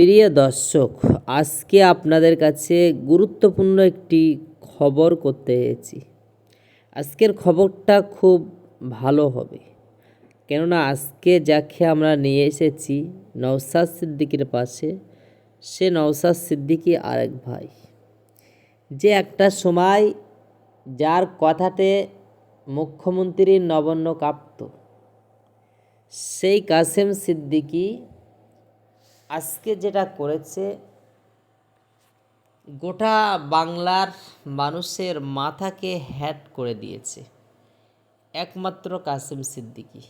প্রিয় দর্শক, আজকে আপনাদের কাছে গুরুত্বপূর্ণ একটি খবর করতে এসেছি। আজকের খবরটা খুব ভালো হবে। কেননা আজকে যাকে আমরা নিয়ে এসেছি নওসাদ সিদ্দিকির পাশে, সে নওসাদ সিদ্দিকি আরেক ভাই। যে একটা সময় যার কথাতে মুখ্যমন্ত্রীর নবান্ন কাঁপত, সেই কাসেম সিদ্দিকী আজকে যেটা করেছে, গোটা বাংলার মানুষের মাথাকে হ্যাট করে দিয়েছে। একমাত্র কাসেম সিদ্দিকি।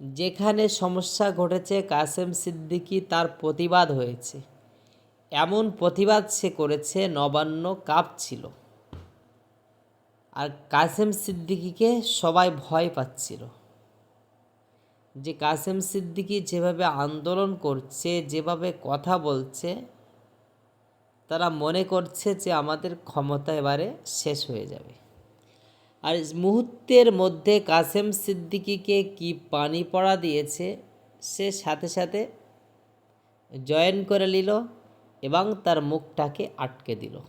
যেখানে সমস্যা ঘটেছে, কাসেম সিদ্দিকি তার প্রতিবাদ হয়েছে। এমন প্রতিবাদ সে করেছে, নবান্ন কাপ ছিল। আর কাসেম সিদ্দিকিকে সবাই ভয় পাচ্ছিল। যে কাসেম সিদ্দিকি যেভাবে আন্দোলন করছে, যেভাবে কথা বলছে, তারা মনে করছে যে আমাদের ক্ষমতা এবারে শেষ হয়ে যাবে। আর মুহূর্তের মধ্যে কাসেম সিদ্দিকিকে কি পানি পড়া দিয়েছে, সে সাথে সাথে জয়েন করে নিল এবং তার মুখটাকে আটকে দিল।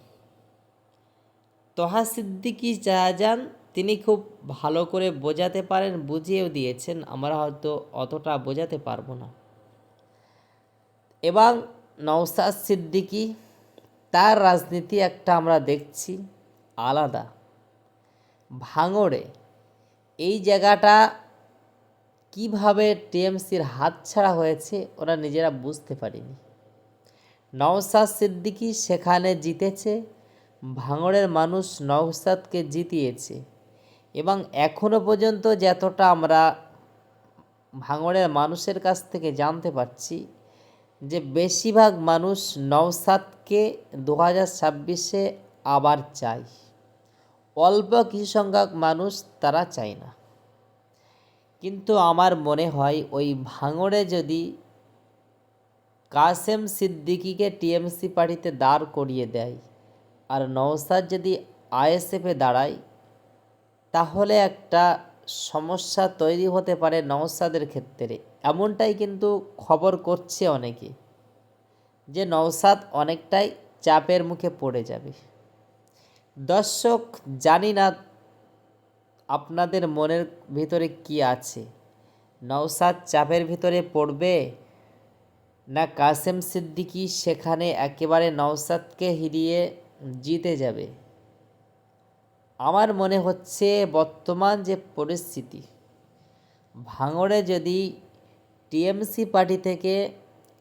তহা সিদ্দিকী যান তিনি খুব ভালো করে বোঝাতে পারেন, বুঝিয়েও দিয়েছেন, আমরা হয়তো অতটা বোঝাতে পারব না। এবং নওসাদ সিদ্দিকী, তার রাজনীতি একটা আমরা দেখছি আলাদা। ভাঙড়ে এই জায়গাটা কীভাবে টিএমসির হাতছাড়া হয়েছে ওরা নিজেরা বুঝতে পারেনি। নওসাদ সিদ্দিকী সেখানে জিতেছে, ভাঙড়ের মানুষ নওসাদকে জিতিয়েছে। এবং এখনও পর্যন্ত যতটা আমরা ভাঙড়ের মানুষের কাছ থেকে জানতে পারছি যে বেশিরভাগ মানুষ নওসাদকে দু হাজার ছাব্বিশে আবার চাই অল্প কিছু সংখ্যক মানুষ তারা চায় না। কিন্তু আমার মনে হয় ওই ভাঙড়ে যদি কাসেম সিদ্দিকিকে টিএমসি পার্টিতে দাঁড় করিয়ে দেয় আর নওসাদ যদি আইএসএফে দাঁড়ায় তাহলে একটা সমস্যা তৈরি হতে পারে নওসাদের ক্ষেত্রে। এমনটাই কিন্তু খবর করছে অনেকে, যে নওসাদ অনেকটাই চাপের মুখে পড়ে যাবে। দর্শক, জানি না আপনাদের মনের ভিতরে কি আছে। নওসাদ চাপের ভিতরে পড়বে না কাসেম সিদ্দিকি সেখানে একেবারে নওসাদকে হিরিয়ে জিতে যাবে? আমার মনে হচ্ছে বর্তমান যে পরিস্থিতি, ভাঙড়ে যদি টিএমসি পার্টি থেকে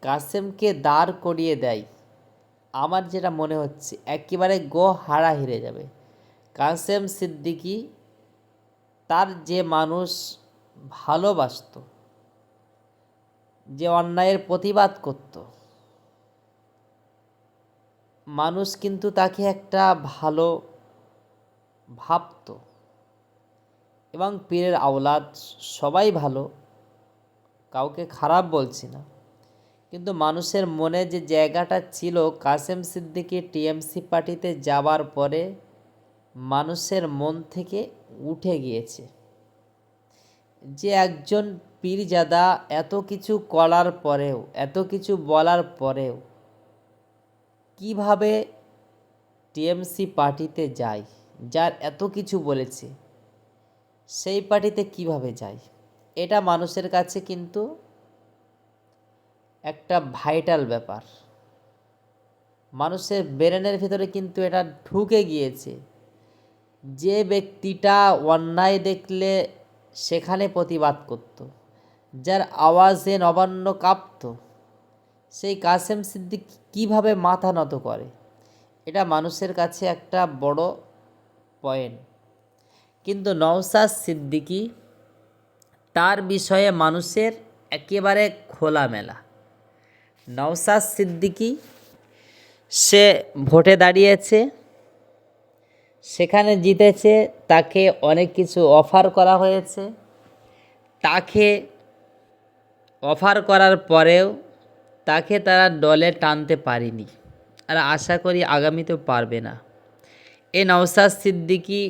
কাসেমকে দাঁড় করিয়ে দেয়, আমার যেটা মনে হচ্ছে একেবারে গো হারা হেরে যাবে। কাসেম সিদ্দিকি তার যে মানুষ ভালোবাসত, যে অন্যায়ের প্রতিবাদ করত, মানুষ কিন্তু তাকে একটা ভালো ভাবত। এবং পীরের আওলাদ সবাই ভালো, কাউকে খারাপ বলছি না। কিন্তু মানুষের মনে যে জায়গাটা ছিল কাসেম সিদ্দিকি টিএমসি পার্টিতে যাবার পরে মানুষের মন থেকে উঠে গিয়েছে যে একজন পীরজাদা এত কিছু করার পরেও, এত কিছু বলার পরেও কীভাবে টিএমসি পার্টিতে যায়। যার এত কিছু বলেছে, সেই পার্টিতে কীভাবে যায়? এটা মানুষের কাছে কিন্তু একটা ভাইটাল ব্যাপার। মানুষের ব্রেনের ভিতরে কিন্তু এটা ঢুকে গিয়েছে। যে ব্যক্তিটা অন্যায় দেখলে সেখানে প্রতিবাদ করত, যার আওয়াজে নবান্ন কাঁপত, সেই কাসেম সিদ্দিক কীভাবে মাথা নত করে? এটা মানুষের কাছে একটা বড় পয়েন্ট। কিন্তু নওসাদ সিদ্দিকি তার বিষয়ে মানুষের একেবারে খোলামেলা। নওসাদ সিদ্দিকি, সে ভোটে দাঁড়িয়েছে, সেখানে জিতেছে, তাকে অনেক কিছু অফার করা হয়েছে। তাকে অফার করার পরেও তাকে তারা দলে টানতে পারেনি। আর আশা করি আগামীতেও পারবে না। এ নওসাদ সিদ্দিকি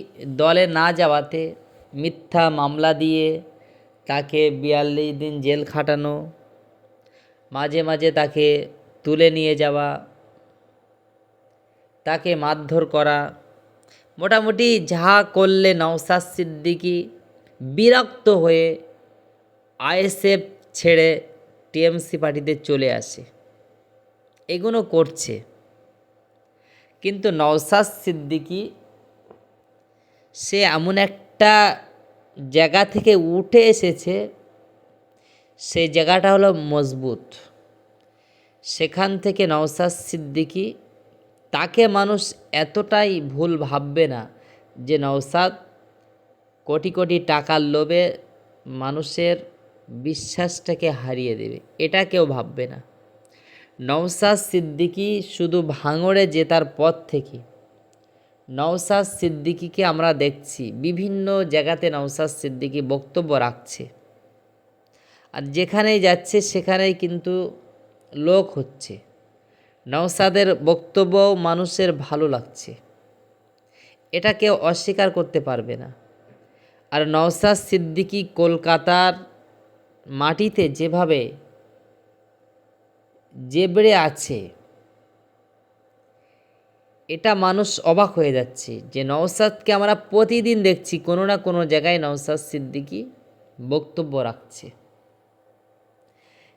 দলে না যাওয়াতে মিথ্যা মামলা দিয়ে তাকে বিয়াল্লিশ দিন জেল খাটানো, মাঝে মাঝে তাকে তুলে নিয়ে যাওয়া, তাকে মারধর করা, মোটামুটি যা করলে নওসাদ সিদ্দিকি বিরক্ত হয়ে আইএসএফ ছেড়ে টিএমসি পার্টিতে চলে আসে। এগুলো করছে। কিন্তু নওসাদ সিদ্দিকি, সে এমন একটা জায়গা থেকে উঠে এসেছে সেই জায়গাটা হলো মজবুত। সেখান থেকে নওসাদ সিদ্দিকি, তাকে মানুষ এতটাই ভুল ভাববে না যে নওসাদ কোটি কোটি টাকার লোভে মানুষের বিশ্বাসটাকে হারিয়ে দেবে। এটা কেউ ভাববে না। নওসাদ সিদ্দিকি শুধু ভাঙড়ে জেতার পথ থেকে। নওসাদ সিদ্দিকিকে আমরা দেখছি, বিভিন্ন জায়গাতে নওসাদ সিদ্দিকি বক্তব্য রাখছে। আর যেখানেই যাচ্ছে, সেখানেই কিন্তু লোক হচ্ছে। নওসাদের বক্তব্য মানুষের ভালো লাগছে। এটা কেউ অস্বীকার করতে পারবে না। আর নওসাদ সিদ্দিকি কলকাতার মাটিতে যেভাবে জেবড়ে আছে। এটা মানুষ অবাক হয়ে যাচ্ছে যে নওসাদকে আমরা প্রতিদিন দেখছি কোনো না কোনো জায়গায় নওসাদ সিদ্দিকি বক্তব্য রাখছে।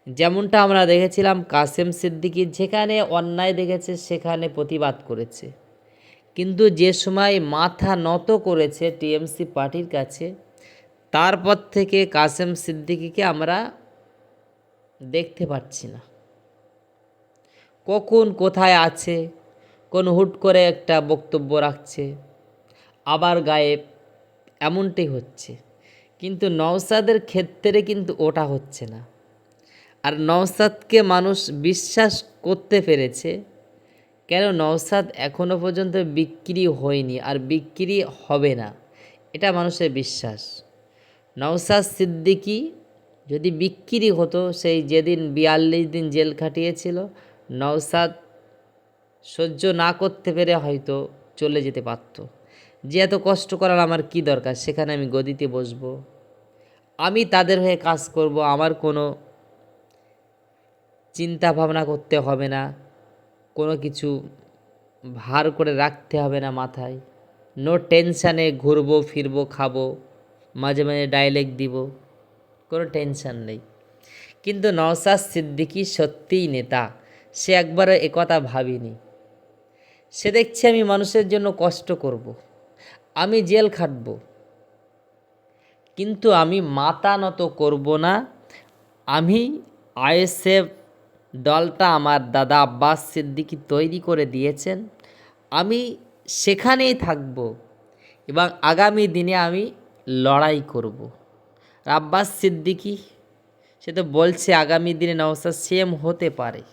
যেমনটা আমরা দেখেছিলাম কাসেম সিদ্দিকি যেখানে অন্যায় দেখেছে সেখানে প্রতিবাদ করেছে। কিন্তু যে সময় মাথা নত করেছে টিএমসি পার্টির কাছে, তারপর থেকে কাসেম সিদ্দিকিকে আমরা দেখতে পাচ্ছি না। কখন কোথায় আছে? কোন হুট করে একটা বক্তব্য রাখছে। আবার গায়েব এমনটাই হচ্ছে। কিন্তু নওসাদের ক্ষেত্রে কিন্তু ওটা হচ্ছে না। আর নওসাদকে মানুষ বিশ্বাস করতে পেরেছে। কেন নওসাদ এখনও পর্যন্ত বিক্রি হয়নি আর বিক্রি হবে না? এটা মানুষের বিশ্বাস। নওসাদ সিদ্দিকি যদি বিক্রি হতো, সেই যেদিন বিয়াল্লিশ দিন জেল খাটিয়েছিল নওসাদ সহ্য না করতে পেরে হয়তো চলে যেতে পারত। যে এত কষ্ট করার আমার কি দরকার? সেখানে আমি গদিতে বসবো। আমি তাদের হয়ে কাজ করব, আমার কোনো চিন্তা ভাবনা করতে হবে না, কোনো কিছু ভার করে রাখতে হবে না মাথায়। নো টেনশানে ঘুরবো, ফিরবো, খাব, মাঝে মাঝে ডায়লেক্ট দিব, কোনো টেনশান নেই। কিন্তু নওসাদ সিদ্দিকি সত্যিই নেতা। সে একবারও একথা ভাবিনি। সে দেখছে আমি মানুষের জন্য কষ্ট করব। আমি জেল খাটব। কিন্তু আমি মাথা নত করব না। আমি আইএসএফ দলটা আমার দাদা আব্বাস সিদ্দিকি তৈরি করে দিয়েছেন। আমি সেখানেই থাকব এবং আগামী দিনে আমি লড়াই করব। আব্বাস সিদ্দিকি, সে তো বলছে আগামী দিনে নওসাদ সেম হতে পারে।